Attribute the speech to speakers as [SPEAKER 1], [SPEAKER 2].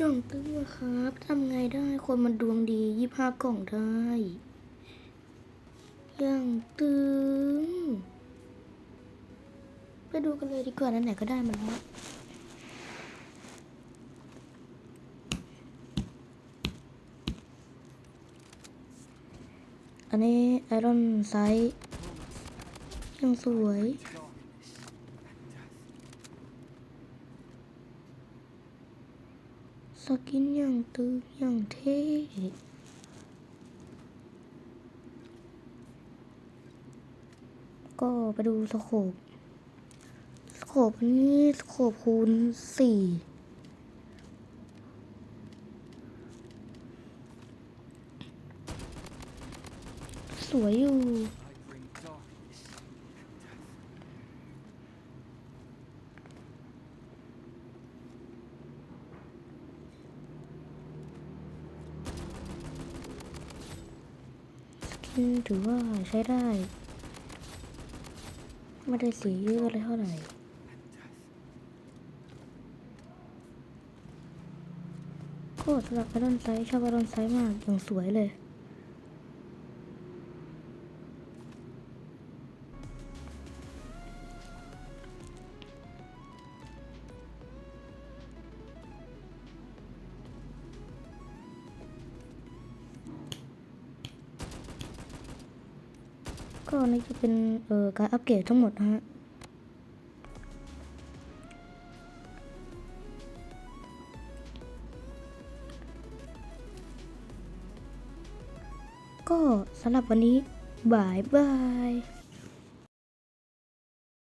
[SPEAKER 1] ย่องตื้อครับทำไงได้คนมันดวงดียี่ห้ากล่องได้ย่างตึงไปดูกันเลยดีกว่านั่นไหนก็ได้มันแล้วอันนี้ไอรอนไซส์ยังสวย สกินอย่างตึงอย่างเท่ก็ไปดูสโคปสโคปอันนี้สโคปคูณสี่สวยอยู่ สกิน ถือว่าใช้ได้ ไม่ได้สีเยอะอะไรเท่าไหร่ก็สำหรับไอรอนไซส์ชอบไอรอนไซส์มากอย่างสวยเลย ก็นี่จะเป็นเอ่อการอัปเกรดทั้งหมดนะฮะก็สำหรับวันนี้บายบาย